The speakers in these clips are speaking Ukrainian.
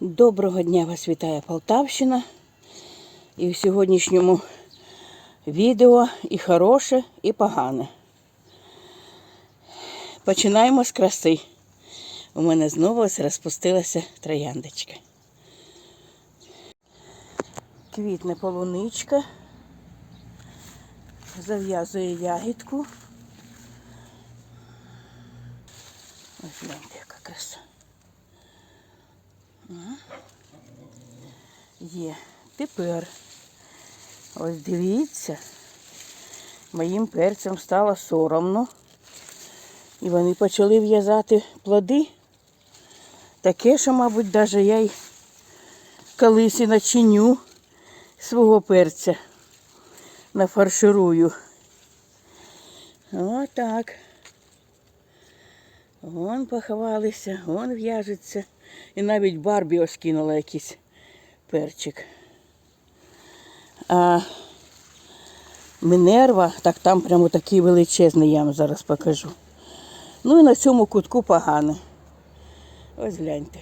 Доброго дня вас вітає Полтавщина. І в сьогоднішньому відео і хороше, і погане. Починаємо з краси. У мене знову ось розпустилася трояндочка. Квітне полуничка. Зав'язує ягідку. Ось гляньте, яка краса. Є. Тепер ось дивіться, моїм перцям стало соромно. І вони почали в'язати плоди. Таке, що, мабуть, навіть я й колись і начиню свого перця нафарширую. Отак. Вон поховалися, вон в'яжеться. І навіть Барбі ось кинула якийсь перчик. А Минерва, так там прямо такий величезний, я вам зараз покажу. Ну і на цьому кутку погане. Ось гляньте.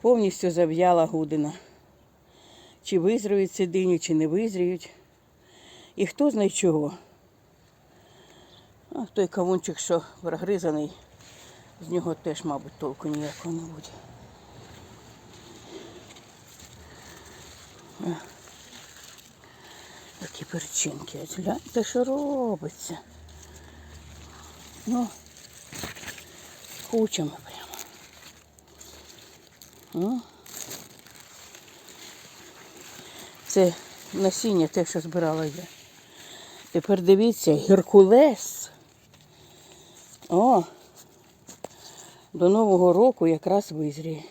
Повністю зав'яла гудина. Чи визріють ці дині, чи не визріють. І хто знає чого. А той кавунчик, що прогризаний, з нього теж, мабуть, толку ніякого не буде. Такі перчинки. Ось гляньте, що робиться. Ну, кучами прямо. Ну. Це насіння те, що збирала я. Тепер дивіться, Геркулес. О, до Нового року якраз визріє.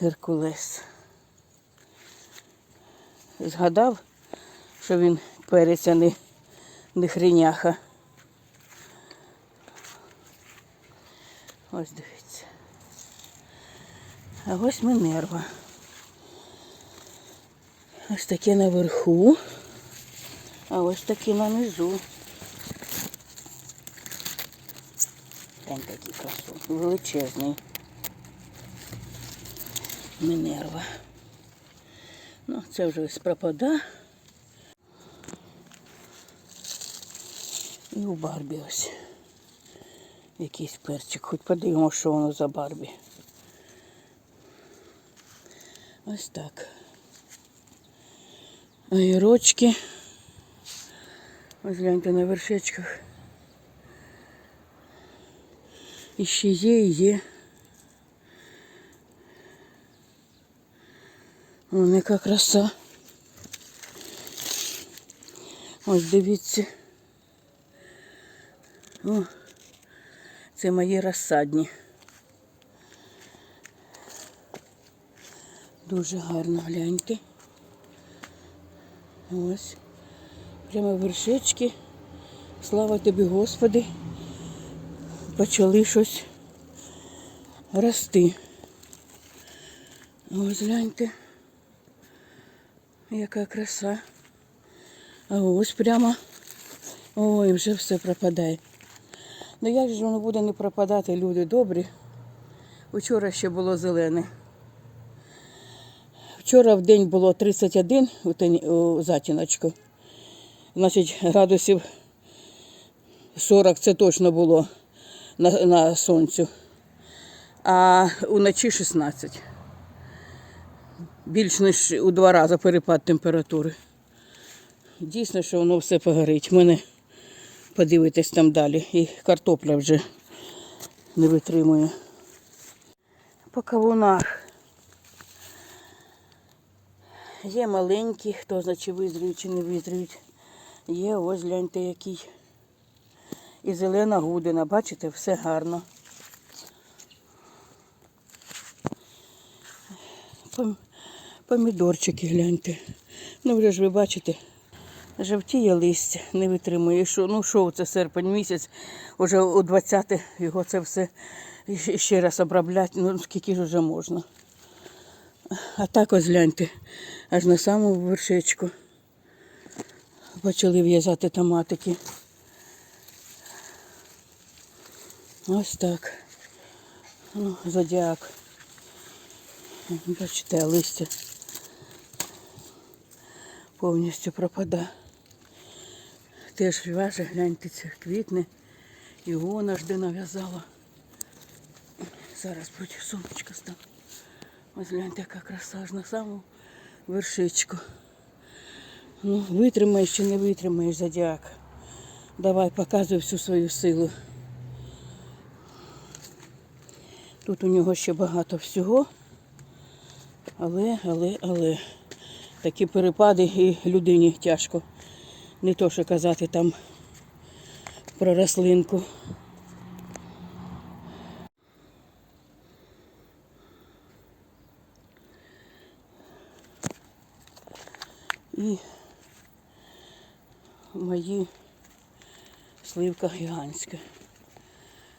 Геркулес. Згадав, що він перець, а не, не хреняха. Ось дивіться. А ось Минерва. Ось таке наверху, а ось таке на низу. Глянь такий красун, величезний. Минерва. Ну, це вже ось пропада. І у Барбі ось якийсь перчик. Хоч подивимося, що воно за Барбі. Ось так. Огірочки. Ось гляньте на вершечках. І ще є, і є. Вон яка краса. Ось дивіться. О, це мої розсадні. Дуже гарно гляньте. Ось. Прямо вершечки. Слава тобі, Господи. Почали щось рости. Ось гляньте. Яка краса. А ось прямо. Ой, вже все пропадає. Ну як же воно буде не пропадати, люди добрі. Вчора ще було зелене. Вчора в день було 31 у, у затіночку. Значить, градусів 40 це точно було на, на сонцю. А уночі 16. Більш ніж у два рази перепад температури. Дійсно, що воно все погорить. У мене подивитись там далі. І картопля вже не витримує. По кавунах. Є маленькі, хто знає, чи визріють, чи не визріють. Є ось гляньте який. І зелена гудина, бачите, все гарно. Помідорчики гляньте. Ну вже ж ви бачите, жовтіє листя, не витримує. Що, ну що це серпень місяць, уже у 20 його це все ще- раз обробляти, ну скільки ж вже можна. А так ось гляньте, аж на самому вершечку. Почали в'язати томатики. Ось так. Ну, зодіак. Бачите, листя повністю пропадає. Теж вяже, гляньте, це квітне. І вона ж де нав'язала. Зараз проти сумочка стане. Ось гляньте, яка краса аж на саму вершичку. Ну, витримаєш чи не витримаєш зодіак. Давай, показуй всю свою силу. Тут у нього ще багато всього. Але, але, але такі перепади і людині тяжко. Не то, що казати там про рослинку. І мої сливка гігантська.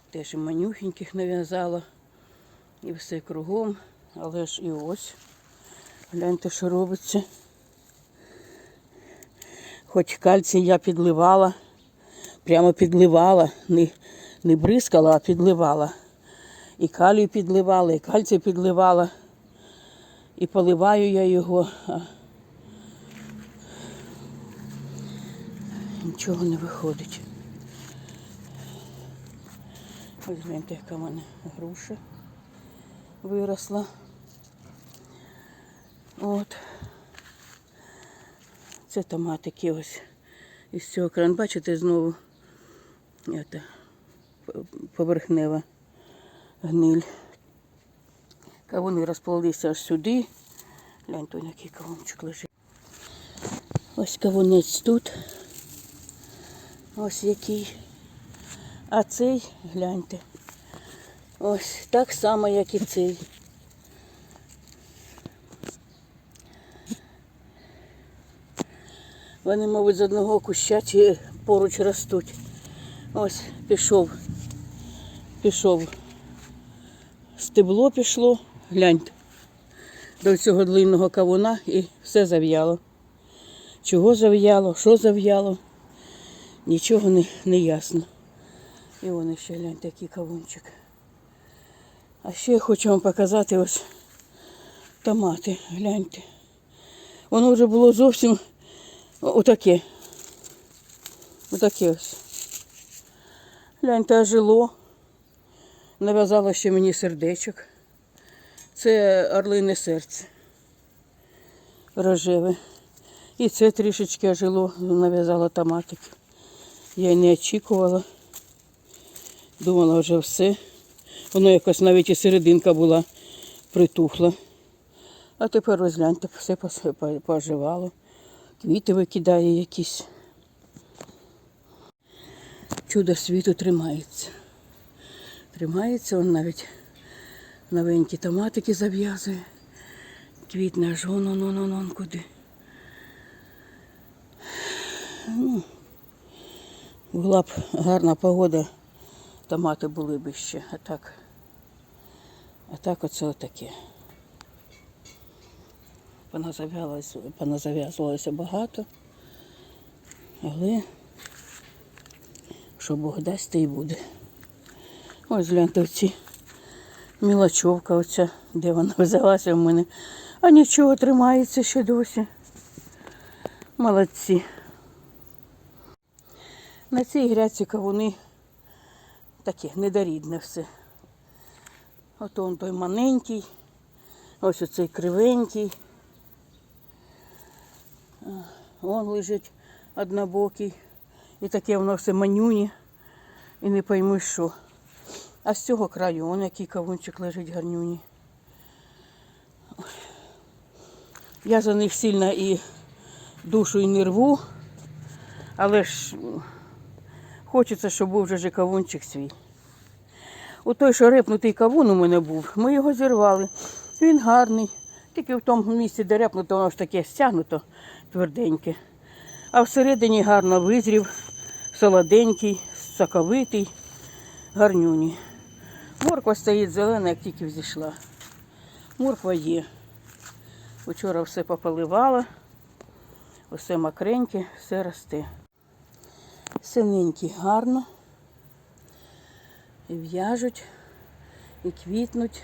Теж і манюхеньких нав'язала. І все кругом. Але ж і ось. Гляньте, що робиться. Хоч кальцій я підливала, прямо підливала, не, не бризкала, а підливала. І калій підливала, і кальцій підливала. І поливаю я його. Нічого не виходить. Ось гляньте, яка в мене груша виросла. От. Це томатики ось із цього кран. Бачите, знову это, поверхнева гниль. Кавуни розплилися аж сюди. Гляньте, який кавунчик лежить. Ось кавунець тут. Ось який. А цей, гляньте. Ось так само, як і цей. Вони, мабуть, з одного куща чи поруч ростуть. Ось пішов. Пішов. Стебло пішло, гляньте, до цього длинного кавуна і все зав'яло. Чого зав'яло, що зав'яло, нічого не, не ясно. І вон ще гляньте, який кавунчик. А ще я хочу вам показати ось томати. Гляньте. Воно вже було зовсім отаке. Отаке ось. Гляньте, ожило. Нав'язало ще мені сердечок. Це орлине серце. Рожеве. І це трішечки ожило, нав'язало томатик. Я й не очікувала. Думала вже все. Воно якось навіть і серединка була притухла. А тепер розгляньте, все поживало. Квіти викидає якісь. Чудо світу тримається. Тримається, он навіть новенькі томатики зав'язує. Квітне аж вон, он, он, он, он куди. Ну, була б гарна погода, томати були б ще. А так, а так оце отаке. Поназав'язувалося багато. Але що Бог дасть, те й буде. Ось гляньте оці мілочовка оця, де вона взялася в мене. А нічого тримається ще досі. Молодці. На цій грядці кавуни таке недорідне все. От он той маленький, ось оцей кривенький. Он лежить однобокий. І таке воно все манюні. І не пойму що. А з цього краю он який кавунчик лежить гарнюні. Я за них сильно і душу і не рву, але ж хочеться, щоб був вже кавунчик свій. У той, що репнутий кавун у мене був, ми його зірвали. Він гарний. Тільки в тому місці, де репнуто, воно ж таке стягнуто тверденьке. А всередині гарно визрів, солоденький, соковитий, гарнюні. Морква стоїть зелена, як тільки взійшла. Морква є. Вчора все пополивала, усе мокреньке, все росте. Синенькі гарно. І в'яжуть, і квітнуть.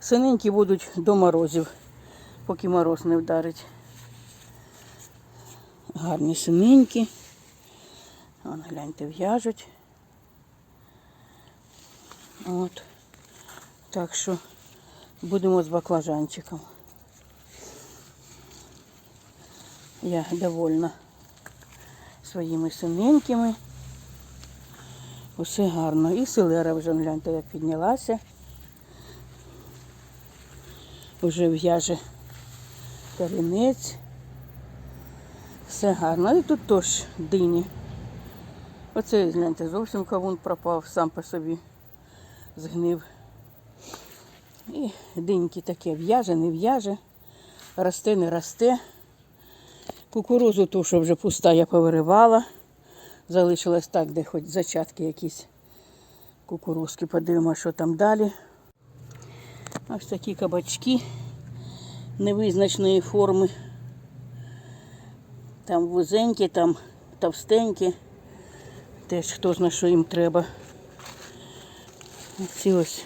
Синенькі будуть до морозів, поки мороз не вдарить. Гарні синенькі. Вон, гляньте, в'яжуть. От. Так що будемо з баклажанчиком. Я довольна своїми синенькими. Усе гарно. І селера вже гляньте, як піднялася. Уже в'яже корінець. Все гарно. І тут теж дині. Оце, гляньте, зовсім кавун пропав, сам по собі згнив. І диньки таке в'яже, не в'яже, росте, не росте. Кукурузу ту, що вже пуста, я повиривала. Залишилась так, де хоч зачатки якісь кукурузки. Подивимося, що там далі. Ось такі кабачки невизначної форми. Там вузенькі, там товстенькі. Теж хто знає, що їм треба. Ці ось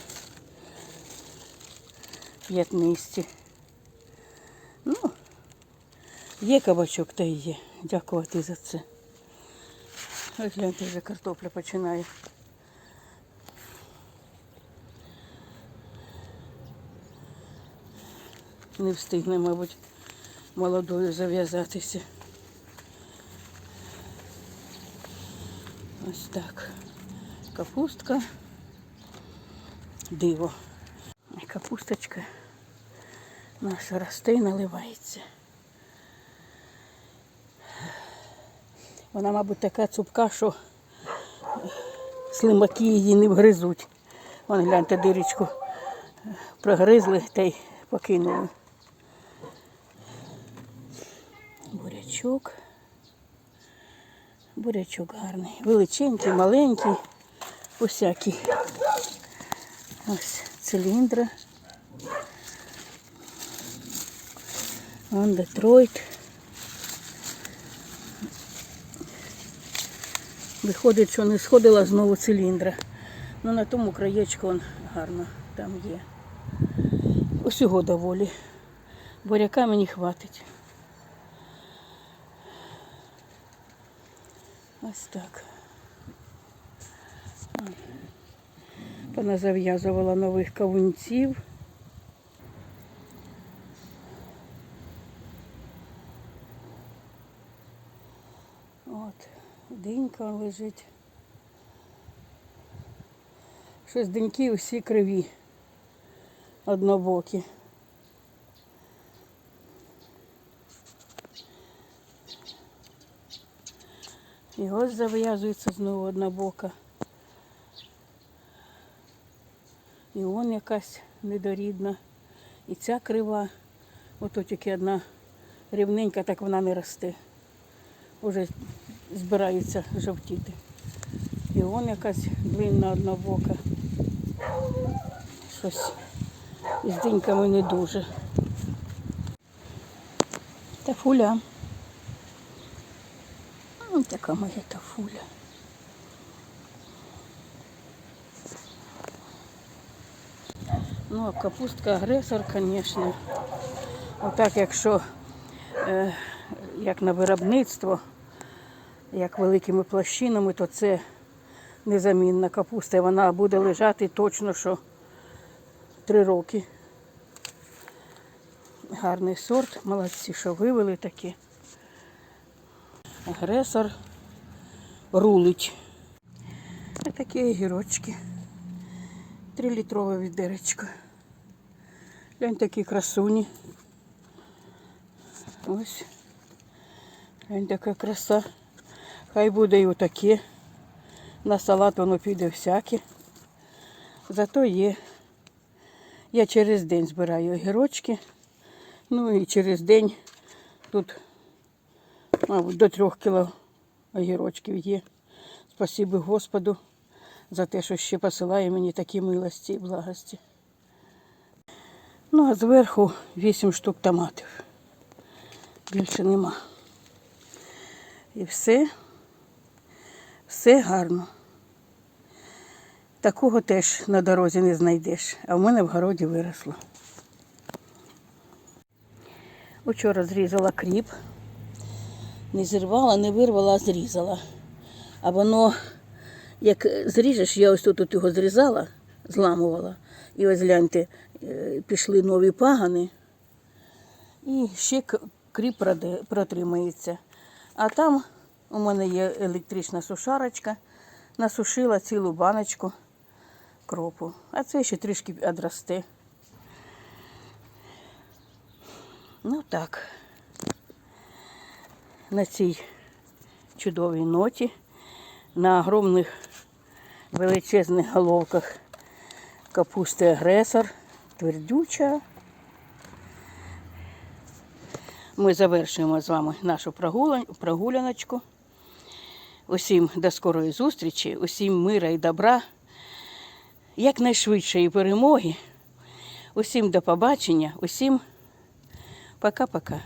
п'ятнисті. Ну, є кабачок, та й є. Дякувати за це. Ось гляньте, вже картопля починає. Не встигне, мабуть, молодою зав'язатися. Ось так. Капустка. Диво. Капусточка наша росте і наливається. Вона, мабуть, така цупка, що слимаки її не вгризуть. Вон гляньте дирочку прогризли та й покинули. Бурячок. Бурячок гарний. Величенький, маленький, усякий. Ось циліндра. Вон Детройт. Виходить, що не сходила знову циліндра. Ну на тому краєчку он гарно там є. Усього доволі. Буряка мені хватить. Ось так. Вона зав'язувала нових кавунців. От, динька лежить. Щось диньки усі криві, однобокі. І ось зав'язується знову однобока. І он якась недорідна. І ця крива. Ото тільки одна рівненька, так вона не росте. Уже збирається жовтіти. І он якась длинна однобока. Щось із диньками не дуже. Тафуля. М, Така моя тафуля. Ну, а капустка агресор, звісно. Отак, якщо е, як на виробництво, як великими площинами, то це незамінна капуста. І вона буде лежати точно, що три роки. Гарний сорт, молодці, що вивели такі. Агресор рулить. А такі огірочки. Трилітрове відеречко. Глянь такі красуні. Ось. Глянь така краса. Хай буде і отаке. На салат воно піде всяке. Зато є. Я через день збираю огірочки. Ну і через день тут, мабуть, до трьох кіло огірочків є. Спасибі Господу за те, що ще посилає мені такі милості і благості. Ну, а зверху 8 штук томатів. Більше нема. І все, все гарно. Такого теж на дорозі не знайдеш, а в мене в городі виросло. Учора зрізала кріп. Не зірвала, не вирвала, а зрізала. А воно, як зріжеш, я ось тут от його зрізала, зламувала. І ось гляньте, е, пішли нові пагани. І ще кріп протримається. А там у мене є електрична сушарочка, насушила цілу баночку кропу. А це ще трішки одросте. Ну так. На цій чудовій ноті, на огромних величезних головках капусти агресор, твердюча. Ми завершуємо з вами нашу прогуляночку. Усім до скорої зустрічі, усім мира і добра, якнайшвидшої перемоги, усім до побачення, усім пока-пока.